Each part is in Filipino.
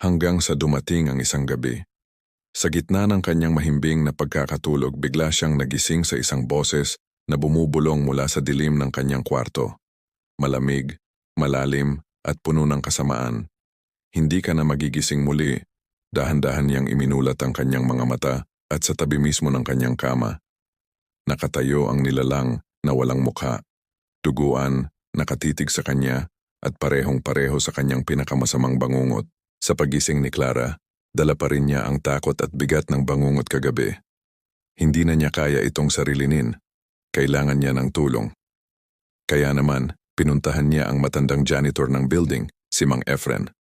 Hanggang sa dumating ang isang gabi. Sa gitna ng kanyang mahimbing na pagkakatulog, bigla siyang nagising sa isang boses na bumubulong mula sa dilim ng kanyang kwarto. Malamig, malalim, at puno ng kasamaan. Hindi ka na magigising muli. Dahan-dahan niyang iminulat ang kanyang mga mata at sa tabi mismo ng kanyang kama. Nakatayo ang nilalang na walang mukha. Duguan, nakatitig sa kanya, at parehong-pareho sa kanyang pinakamasamang bangungot. Sa pagising ni Clara, dala pa rin niya ang takot at bigat ng bangungot kagabi. Hindi na niya kaya itong sarilinin. Kailangan niya ng tulong. Kaya naman, pinuntahan niya ang matandang janitor ng building, si Mang Efren.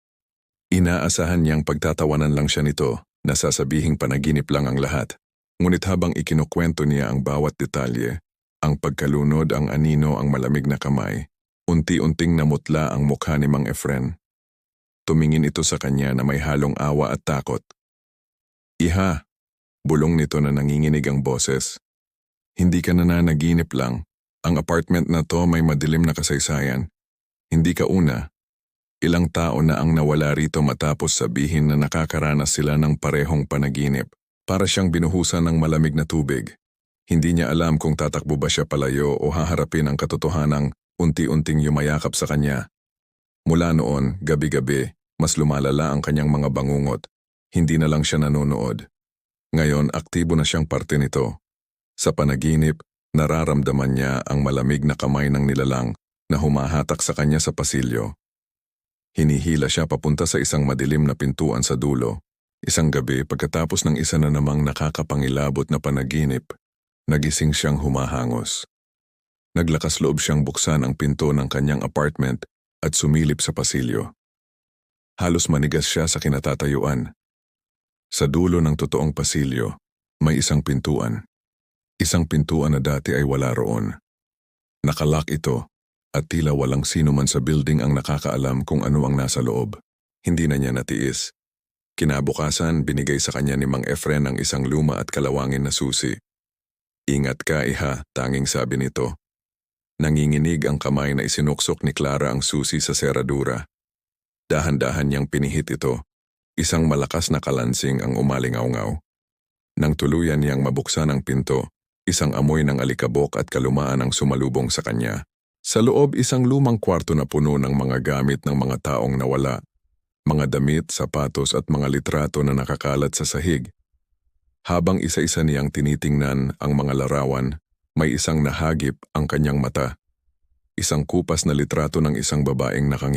Inaasahan niyang pagtatawanan lang siya nito na sasabihing panaginip lang ang lahat. Ngunit habang ikinukwento niya ang bawat detalye, ang pagkalunod ang anino ang malamig na kamay, unti-unting namutla ang mukha ni Mang Efren. Tumingin ito sa kanya na may halong awa at takot. Iha, bulong nito na nanginginig ang boses. Hindi ka nananaginip lang. Ang apartment na to may madilim na kasaysayan. Hindi ka una. Ilang tao na ang nawala rito matapos sabihin na nakakaranas sila ng parehong panaginip. Para siyang binuhusan ng malamig na tubig. Hindi niya alam kung tatakbo ba siya palayo o haharapin ang katotohanang unti-unting yumayakap sa kanya. Mula noon, gabi-gabi, mas lumalala ang kanyang mga bangungot. Hindi na lang siya nanonood. Ngayon, aktibo na siyang parte nito. Sa panaginip, nararamdaman niya ang malamig na kamay ng nilalang na humahatak sa kanya sa pasilyo. Hinihila siya papunta sa isang madilim na pintuan sa dulo. Isang gabi, pagkatapos ng isa na namang nakakapangilabot na panaginip, nagising siyang humahangos. Naglakas loob siyang buksan ang pinto ng kanyang apartment at sumilip sa pasilyo. Halos manigas siya sa kinatatayuan. Sa dulo ng totoong pasilyo, may isang pintuan. Isang pintuan na dati ay wala roon. Nakalak ito at tila walang sino man sa building ang nakakaalam kung ano ang nasa loob. Hindi na niya natiis. Kinabukasan, binigay sa kanya ni Mang Efren ang isang luma at kalawangin na susi. Ingat ka, iha, tanging sabi nito. Nanginginig ang kamay na isinuksok ni Clara ang susi sa seradura. Dahan-dahan niyang pinihit ito. Isang malakas na kalansing ang umalingaw-ngaw. Nang tuluyan niyang mabuksan ang pinto, isang amoy ng alikabok at kalumaan ang sumalubong sa kanya. Sa loob isang lumang kwarto na puno ng mga gamit ng mga taong nawala. Mga damit, sapatos at mga litrato na nakakalat sa sahig. Habang isa-isa niyang tinitingnan ang mga larawan, may isang nahagip ang kanyang mata. Isang kupas na litrato ng isang babaeng nakangiti